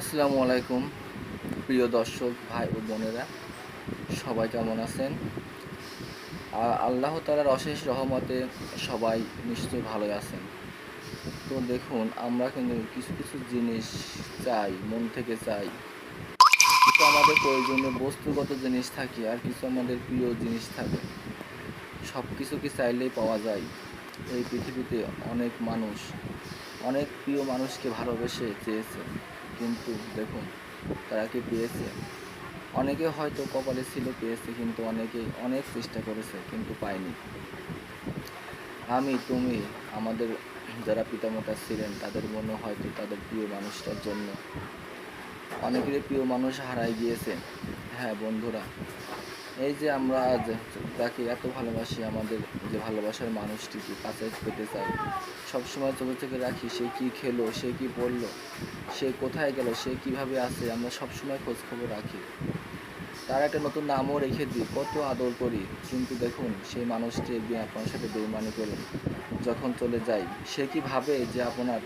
আসসালামু আলাইকুম, প্রিয় দর্শক ভাই ও বোনেরা। সবাই কেমন আছেন? আল্লাহ তালার অশেষ রহমতে সবাই নিশ্চয়ই ভালোই আছেন। তো দেখুন, আমরা কিন্তু কিছু কিছু জিনিস চাই, মন থেকে চাই। কিছু আমাদের প্রয়োজনীয় বস্তুগত জিনিস থাকে আর কিছু আমাদের প্রিয় জিনিস থাকে। সব কিছু কি চাইলেই পাওয়া যায়? এই পৃথিবীতে অনেক মানুষ, অনেক প্রিয় মানুষকে ভালোবেসে চেয়েছে কিন্তু দেখুন, তারা কি পেয়েছে? অনেকে হয়তো কপালে ছিল পেয়েছে, কিন্তু অনেকেই অনেক চেষ্টা করেছে, কিন্তু পায়নি। আমি, তুমি, আমাদের যারা পিতামাতা ছিলেন, তাদের মনে হয়তো তাদের প্রিয় মানুষটার জন্য অনেকেরই প্রিয় মানুষ হারাই গিয়েছে হ্যাঁ বন্ধুরা এই যে আমরা আজ তাকে এত ভালোবাসি, আমাদের যে ভালোবাসার মানুষটিকে কাছে পেতে চাই সবসময় চোখে চোখে রাখি, সে কি খেলো, সে কি পড়ল, সে কোথায় গেল, সে কীভাবে আছে, আমরা সবসময় খোঁজ খবর রাখি। তার একটা নতুন নামও রেখে দিই, কত আদর করি। কিন্তু দেখুন, সেই মানুষটি একদিন আপনার সাথে বেইমানি করে যখন চলে যাই, সে কি ভাবে যে আপনার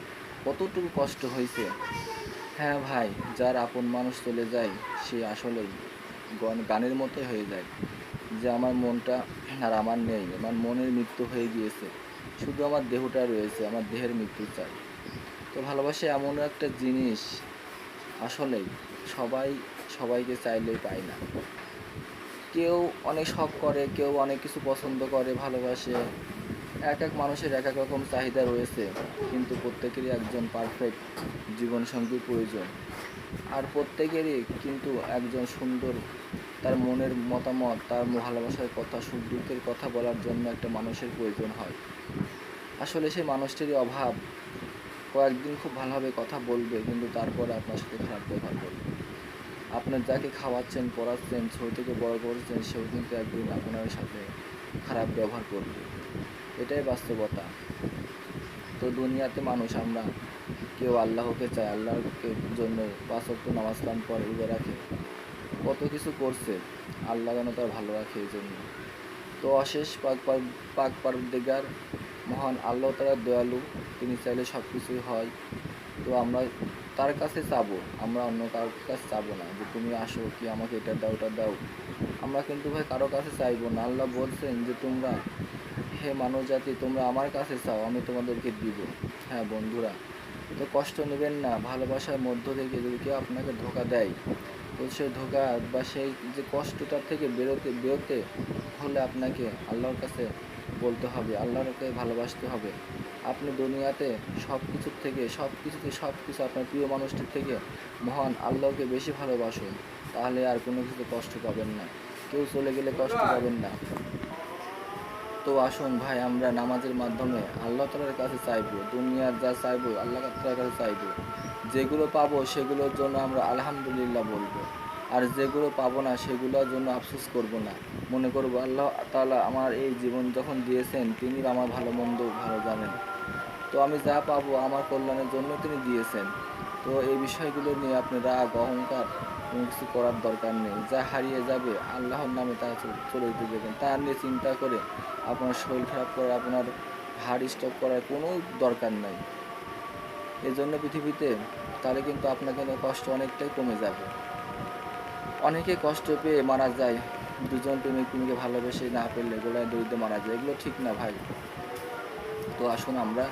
কতটুকু কষ্ট হয়েছে? হ্যাঁ ভাই, যার আপন মানুষ চলে যায়, সে আসলেই গানের মতোই হয়ে যায় যে আমার মনটা আর আমার নেই। আমার মনের মৃত্যু হয়ে গিয়েছে। শুধু আমার দেহটা রয়েছে, আমার দেহের মৃত্যু চাই। তো ভালোবাসা এমন একটা জিনিস আসলেই সবাই, সবাইকে চাইলেই পায় না। কেউ অনেক শখ করে, কেউ অনেক কিছু পছন্দ করে, ভালোবাসে। এক এক মানুষের এক এক রকম চাহিদা রয়েছে, কিন্তু প্রত্যেকেরই একজন পারফেক্ট জীবনসঙ্গী প্রয়োজন। আর প্রত্যেকেরই কিন্তু একজন সুন্দর তার মনের মতামত, তার ভালোবাসার কথা সুখ দুঃখের কথা বলার জন্য একটা মানুষের প্রয়োজন হয়। আসলে সেই মানুষটিরই অভাব কয়েকদিন খুব ভালোভাবে কথা বলবে, কিন্তু তারপরে আপনার সাথে খারাপ ব্যবহার করবে। আপনার যাকে খাওয়াচ্ছেন, পড়াচ্ছেন ছোট থেকে বড় করছেন, সেও কিন্তু একদিন আপনার সাথে খারাপ ব্যবহার করবে। এটাই বাস্তবতা। তো দুনিয়াতে মানুষ, আমরা কেউ আল্লাহকে চায় আল্লাহকে জন্য পাঁচ ওয়াক্ত নামাজ কাম করে রোজা রাখে। কত কিছু করছে, আল্লাহ যেন তার ভালো রাখে এই জন্য। তো অশেষ পাক পাক পাক পারদিগার, মহান আল্লাহ তারা দয়ালু, তিনি চাইলে সব কিছুই হয়। তো আমরা তার কাছে চাবো, আমরা অন্য কারোর কাছে চাবো না যে, তুমি আসো, কি আমাকে এটা দাও, ওটা দাও। আমরা কিন্তু ভাই কারও কাছে চাইব না। আল্লাহ বলছেন যে, তোমরা হে মানব জাতি তোমরা আমার কাছে চাও, আমি তোমাদেরকে দিব। হ্যাঁ বন্ধুরা তো কষ্ট নেবেন না, ভালোবাসার মধ্য থেকে যদি কেউ আপনাকে ধোকা দেয়, তো সেই ধোকা বা সেই যে কষ্টটার থেকে বেরোতে বেরোতে হলে আপনাকে আল্লাহর কাছে বলতে হবে আল্লাহরকে ভালোবাসতে হবে। আপনি দুনিয়াতে সব কিছুর থেকে সব কিছুতে সব কিছু আপনার প্রিয় মানুষটির থেকে মহান আল্লাহকে বেশি ভালোবাসুন তাহলে আর কোনো কিছু কষ্ট পাবেন না। কেউ চলে গেলে কষ্ট পাবেন না। তো আসুন ভাই, আমরা নামাজের মাধ্যমে আল্লাহ তালার কাছে চাইব, দুনিয়ার যা চাইব, আল্লাহ তালার কাছে চাইব। যেগুলো পাবো সেগুলোর জন্য আমরা আলহামদুলিল্লাহ বলব। আর যেগুলো পাবো না সেগুলোর জন্য আফসোস করব না। মনে করব আল্লাহ তাআলা আমার এই জীবন যখন দিয়েছেন, তিনি আমার ভালো মন্দ ভালো জানেন। তো আমি যা পাবো আমার কল্যাণের জন্য তিনি দিয়েছেন। তো এই বিষয়গুলো নিয়ে আপনি রাগ অহংকার কোনো কিছু করার দরকার নেই। যা হারিয়ে যাবে, আল্লাহর নামে তা চলে যেতে দেবেন। তা নিয়ে চিন্তা করে আপনার শরীর খারাপ করার আপনার হার্ট স্টপ করার কোনো দরকার নাই। এই জন্য পৃথিবীতে তাহলে কিন্তু আপনার কিন্তু কষ্ট অনেকটাই কমে যাবে। অনেকে কষ্ট পেয়ে মারা যায়। দুজন প্রেমিক প্রেমিকে ভালোবেসে না পেলে, গোলায় দরিদ্র মারা যায়। এগুলো ঠিক না ভাই। তো আসুন আমরা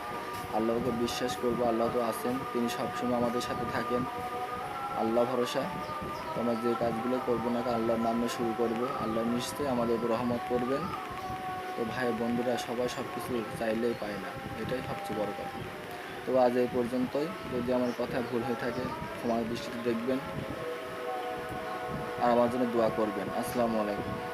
আল্লাহকে বিশ্বাস করব, আল্লাহ তো আছেন, তিনি সবসময় আমাদের সাথে থাকেন। আল্লাহ ভরসা তো আমরা যে কাজগুলো করব না আল্লাহর নামে শুরু করব। আল্লাহ নিশ্চয়ই আমাদের রহমত করবেন। তো ভাই বন্ধুরা, সবাই সব কিছু চাইলেই পায় না, এটাই সবচেয়ে বড় কথা। তো আজ এই পর্যন্তই। যদি আমার কথা ভুল হয়ে থাকে, ক্ষমার দৃষ্টিতে দেখবেন আর আমার জন্য দোয়া করবেন। আসসালামু আলাইকুম।